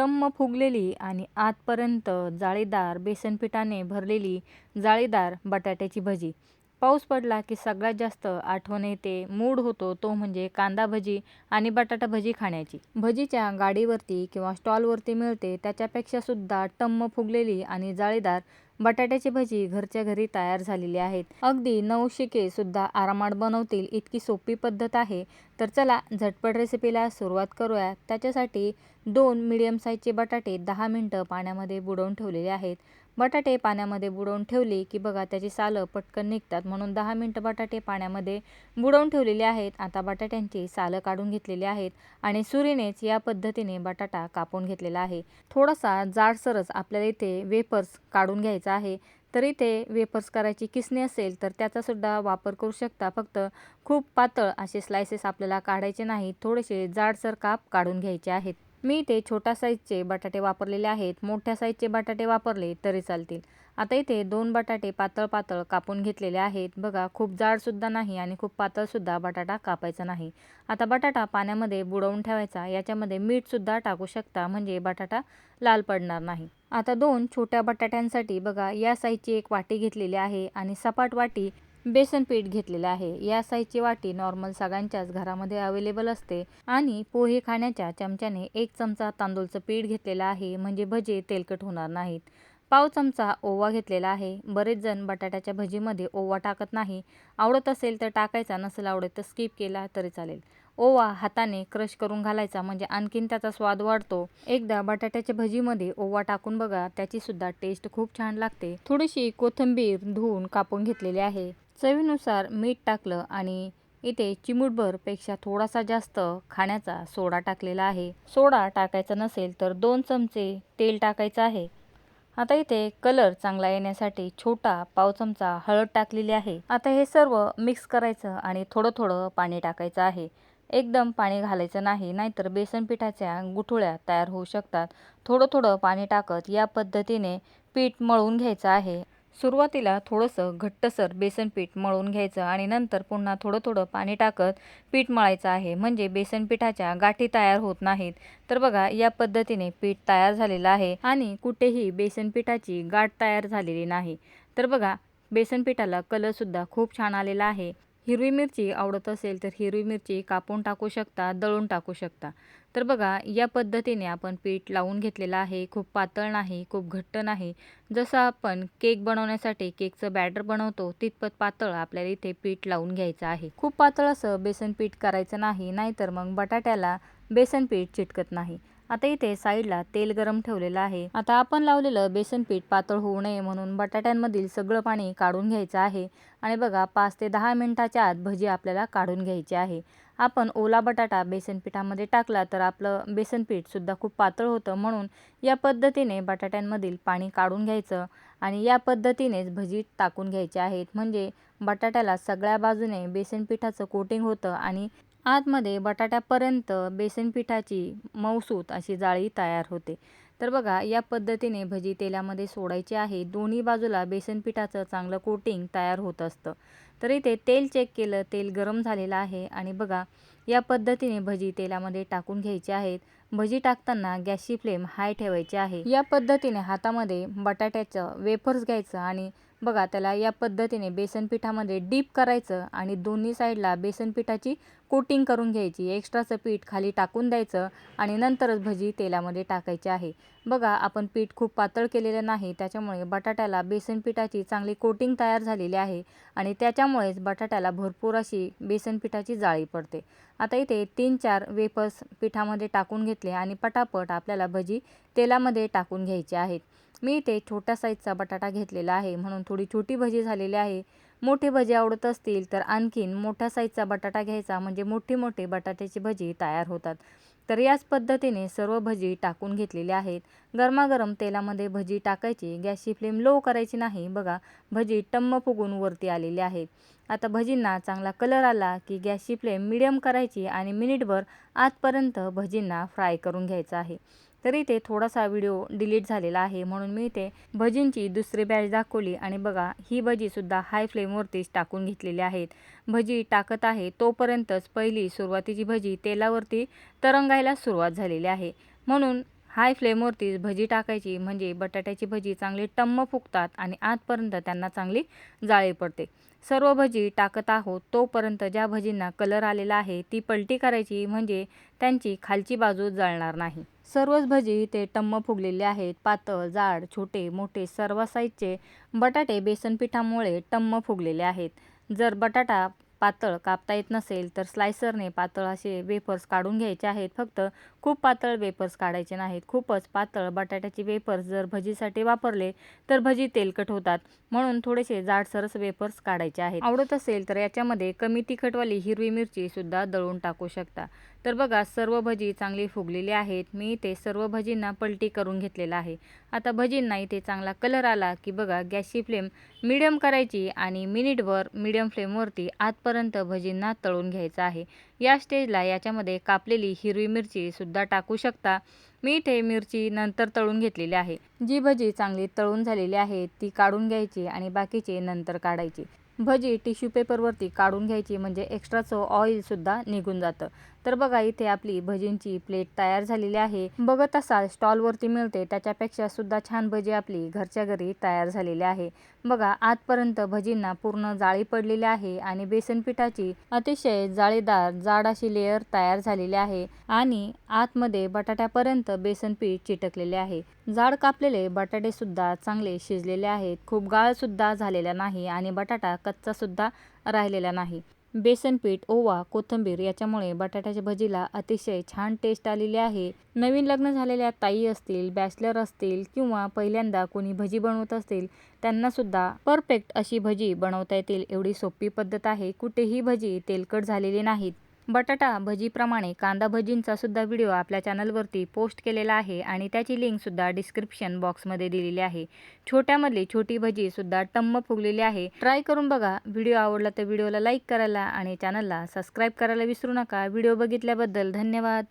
टम्म फुगलेली आणि आतपर्यंत जाळीदार बेसनपिठाने भरलेली जाळीदार बटाट्याची भजी. पाऊस पडला की सगळ्यात जास्त आठवण येते. मूड होतो तो म्हणजे कांदा भजी आणि बटाटा भजी खाण्याची. भजीच्या गाडीवरती किंवा स्टॉलवरती मिळते त्याच्यापेक्षा सुद्धा टम्म फुगलेली आणि जाळीदार बटाट्याची भजी घरच्या घरी तयार झालेली आहेत. अगदी नवशिके सुद्धा आरामात बनवतील इतकी सोपी पद्धत आहे. तर चला झटपट रेसिपीला सुरुवात करूया. त्याच्यासाठी दोन मिडियम साईजचे बटाटे दहा मिनटं पाण्यामध्ये बुडवून ठेवलेले आहेत. बटाटे पाण्यामध्ये बुडवून ठेवले की बघा त्याची सालं पटकन निघतात. म्हणून दहा मिनटं बटाटे पाण्यामध्ये बुडवून ठेवलेले आहेत. आता बटाट्यांची सालं काढून घेतलेली आहेत आणि सुरीनेच या पद्धतीने बटाटा कापून घेतलेला आहे. थोडासा जाडसरच आपल्याला इथे वेपर्स काढून घ्यायचा आहे. तर इथे वेपर्स करायची किसणी असेल तर त्याचासुद्धा वापर करू शकता. फक्त खूप पातळ असे स्लायसेस आपल्याला काढायचे नाहीत थोडेसे जाडसर काप काढून घ्यायचे आहेत. मी इथे छोट्या साईजचे बटाटे वापरलेले आहेत. मोठ्या साईजचे बटाटे वापरले तरी चालतील. आता इथे दोन बटाटे पातळ पातळ कापून घेतलेले आहेत. बघा खूप जाडसुद्धा नाही आणि खूप पातळसुद्धा बटाटा कापायचा नाही. आता बटाटा पाण्यामध्ये बुडवून ठेवायचा. याच्यामध्ये मीठसुद्धा टाकू शकता म्हणजे बटाटा लाल पडणार नाही. आता दोन छोट्या बटाट्यांसाठी बघा या साईजची एक वाटी घेतलेली आहे आणि सपाट वाटी बेसन पीठ घेतलेलं आहे. या साईजची वाटी नॉर्मल सगळ्यांच्याच घरामध्ये अवेलेबल असते. आणि पोहे खाण्याच्या चमच्याने एक चमचा तांदूळचं पीठ घेतलेलं आहे. म्हणजे भजे तेलकट होणार नाहीत. पाव चमचा ओवा घेतलेला आहे. बरेच जण बटाट्याच्या भजीमध्ये ओवा टाकत नाही. आवडत असेल तर टाकायचा नसेल आवडत तर स्किप केला तरी चालेल. ओवा हाताने क्रश करून घालायचा म्हणजे आणखीन त्याचा स्वाद वाढतो. एकदा बटाट्याच्या भजीमध्ये ओवा टाकून बघा त्याची सुद्धा टेस्ट खूप छान लागते. थोडीशी कोथिंबीर धुवून कापून घेतलेली आहे. चवीनुसार मीठ टाकलं आणि इथे चिमूटभरपेक्षा थोडासा जास्त खाण्याचा सोडा टाकलेला आहे. सोडा टाकायचा नसेल तर दोन चमचे तेल टाकायचं आहे. आता इथे कलर चांगला येण्यासाठी छोटा पाव चमचा हळद टाकलेली आहे. आता हे सर्व मिक्स करायचं आणि थोडं थोडं पाणी टाकायचं आहे. एकदम पाणी घालायचं नाही नाहीतर बेसन पिठाच्या गुठुळ्या तयार होऊ शकतात. थोडं थोडं पाणी टाकत या पद्धतीने पीठ मळून घ्यायचं आहे. सुरुवातीला थोडंसं घट्टसर बेसन पीठ मळून घ्यायचं आणि नंतर पुन्हा थोडं थोडं पाणी टाकत पीठ मळायचं आहे. म्हणजे बेसन पिठाच्या गाठी तयार होत नाहीत. तर बघा या पद्धतीने पीठ तयार झालेलं आहे आणि कुठेही बेसन पिठाची गाठ तयार झालेली नाही. तर बघा बेसन पिठाला कलरसुद्धा खूप छान आलेला आहे. हिरवी मिरची आवडत असेल तर हिरवी मिरची कापून टाकू शकता दळून टाकू शकता. तर बघा या पद्धतीने आपण पीठ लावून घेतलेलं आहे. खूप पातळ नाही खूप घट्ट नाही. जसं आपण केक बनवण्यासाठी केकचं बॅटर बनवतो तितपत पातळ आपल्याला इथे पीठ लावून घ्यायचं आहे. खूप पातळ असं बेसन पीठ करायचं नाही नाहीतर मग बटाट्याला बेसन पीठ चिटकत नाही. आता इथे साईडला तेल गरम ठेवलेलं आहे. आता आपण लावलेलं बेसन पीठ पातळ होऊ नये म्हणून बटाट्यांमधील सगळं पाणी काढून घ्यायचं आहे. आणि बघा पाच ते दहा मिनिटाच्या आत भजी आपल्याला काढून घ्यायची आहे. आपण ओला बटाटा बेसन पिठामध्ये टाकला तर आपलं बेसन पीठसुद्धा खूप पातळ होतं म्हणून या पद्धतीने बटाट्यांमधील पाणी काढून घ्यायचं आणि या पद्धतीनेच भजी टाकून घ्यायचे आहेत. म्हणजे बटाट्याला सगळ्या बाजूने बेसन पिठाचं कोटिंग होतं आणि आतमध्ये बटाट्यापर्यंत बेसन पिठाची मऊसूत अशी जाळी तयार होते. तर बघा या पद्धतीने भजी तेलामध्ये सोडायची आहे. दोन्ही बाजूला बेसन पिठाचं चांगलं कोटिंग तयार होत असतं. तर इथे तेल चेक केलं तेल गरम झालेलं आहे. आणि बघा या पद्धतीने भजी तेलामध्ये टाकून घ्यायची आहेत. भजी टाकताना गॅसची फ्लेम हाय ठेवायची आहे. या पद्धतीने हातामध्ये बटाट्याचं वेफर्स घ्यायचं आणि बघा त्याला या पद्धतीने बेसन पिठामध्ये डीप करायचं आणि दोन्ही साईडला बेसन पिठाची कोटिंग करून घ्यायची. एक्स्ट्राचं पीठ खाली टाकून द्यायचं आणि नंतरच भजी तेलामध्ये टाकायची आहे. बघा आपण पीठ खूप पातळ केलेलं नाही त्याच्यामुळे बटाट्याला बेसन पिठाची चांगली कोटिंग तयार झालेली आहे आणि त्याच्यामुळेच बटाट्याला भरपूर अशी बेसन पिठाची जाळी पडते. आता इथे तीन चार वेपर्स पिठामध्ये टाकून घेतले आणि पटापट आपल्याला भजी तेलामध्ये टाकून घ्यायची आहेत. मी इथे छोट्या साईजचा बटाटा घेतलेला आहे. म्हणून थोडी छोटी भजी झालेली आहे. मोठी भजी आवडत असतील तर आणखीन मोठ्या साईजचा बटाटा घ्यायचा. म्हणजे मोठी मोठी बटाट्याची भजी तयार होतात. तर याच पद्धतीने सर्व भजी टाकून घेतलेली आहेत. गरमागरम तेलामध्ये भजी टाकायची. गॅसची फ्लेम लो करायची नाही. बघा भजी टम्म फुगून वरती आलेली आहेत आता भजींना चांगला कलर आला की गॅसची फ्लेम मिडियम करायची आणि मिनिटभर आतपर्यंत भजींना फ्राय करून घ्यायचं आहे. तरी ते थोडासा व्हिडिओ डिलीट झालेला आहे म्हणून मी ते भजींची दुसरी बॅच दाखवली आणि बघा ही भजीसुद्धा हाय फ्लेमवरतीच टाकून घेतलेली आहेत. भजी टाकत आहे तोपर्यंतच पहिली सुरुवातीची भजी तेलावरती तरंगायला सुरुवात झालेली आहे. म्हणून हाय फ्लेमवरती भजी टाकायची म्हणजे बटाट्याची भजी चांगली टम्म फुगतात आणि आतपर्यंत त्यांना चांगली जाळी पडते. सर्व भजी टाकत आहोत तोपर्यंत ज्या भजींना कलर आलेला आहे ती पलटी करायची म्हणजे त्यांची खालची बाजू जळणार नाही. सर्वच भजी ते टम्म फुगलेले आहेत पातळ जाड छोटे मोठे सर्व साईजचे बटाटे बेसन पिठामुळे टम्म फुगलेले आहेत. जर बटाटा पातळ कापता येत नसेल तर स्लायसरने पातळ असे वेफर्स काढून घ्यायचे आहेत. फक्त खूप पातळ वेफर्स काढायचे नाहीत. खूपच पातळ बटाट्याचे वेफर्स जर भजीसाठी वापरले तर भजी तेलकट होतात. म्हणून थोडेसे जाडसरस वेफर्स काढायचे आहेत. आवडत असेल तर याच्यामध्ये कमी तिखटवाली हिरवी मिरची सुद्धा दळून टाकू शकता. तर बघा सर्व भजी चांगली फुगलेली आहेत. मी इथे सर्व भजींना पलटी करून घेतलेला आहे. आता भजींना इथे चांगला कलर आला की बघा गॅसची फ्लेम मिडियम करायची आणि मिनिटवर मिडियम फ्लेमवरती आतपर्यंत भजींना तळून घ्यायचं आहे. या स्टेजला याच्यामध्ये कापलेली हिरवी मिरचीसुद्धा टाकू शकता. मी इथे मिरची नंतर तळून घेतलेली आहे. जी भजी चांगली तळून झालेली आहे ती काढून घ्यायची आणि बाकीचे नंतर काढायची. भजी टिश्यू पेपरवरती काढून घ्यायची म्हणजे एक्स्ट्राचं ऑइलसुद्धा निघून जातं. तर बघा इथे आपली भजींची प्लेट तयार झालेली आहे. बघत असाल स्टॉलवरती मिळते त्याच्यापेक्षा सुद्धा छान भजी आपली घरच्या घरी तयार झालेली आहे. बघा आतपर्यंत भजींना पूर्ण जाळी पडलेली आहे आणि बेसन पिठाची अतिशय जाळीदार जाड अशी लेअर तयार झालेली आहे आणि आतमध्ये बटाट्यापर्यंत बेसन पीठ चिटकलेले आहे. जाड कापलेले बटाटेसुद्धा चांगले शिजलेले आहेत. खूप गाळसुद्धा झालेला नाही आणि बटाटा कच्चासुद्धा राहिलेला नाही. बेसनपीठ ओवा कोथिंबीर याच्यामुळे बटाट्याच्या भजीला अतिशय छान टेस्ट आलेली आहे. नवीन लग्न झालेल्या ताई असतील बॅचलर असतील किंवा पहिल्यांदा कोणी भजी बनवत असतील त्यांनासुद्धा परफेक्ट अशी भजी बनवता येतील एवढी सोपी पद्धत आहे. कुठेही भजी तेलकट झालेली नाहीत. बटाटा भजीप्रमाणे कांदा भजींचा सुद्धा व्हिडिओ आपल्या चॅनलवरती पोस्ट केलेला आहे आणि त्याची लिंकसुद्धा डिस्क्रिप्शन बॉक्समध्ये दिलेली आहे. छोट्यामधली छोटी भजीसुद्धा टम्म फुगलेली आहे. ट्राय करून बघा. व्हिडिओ आवडला तर व्हिडिओला लाईक करायला आणि चॅनलला सबस्क्राईब करायला विसरू नका. व्हिडिओ बघितल्याबद्दल धन्यवाद.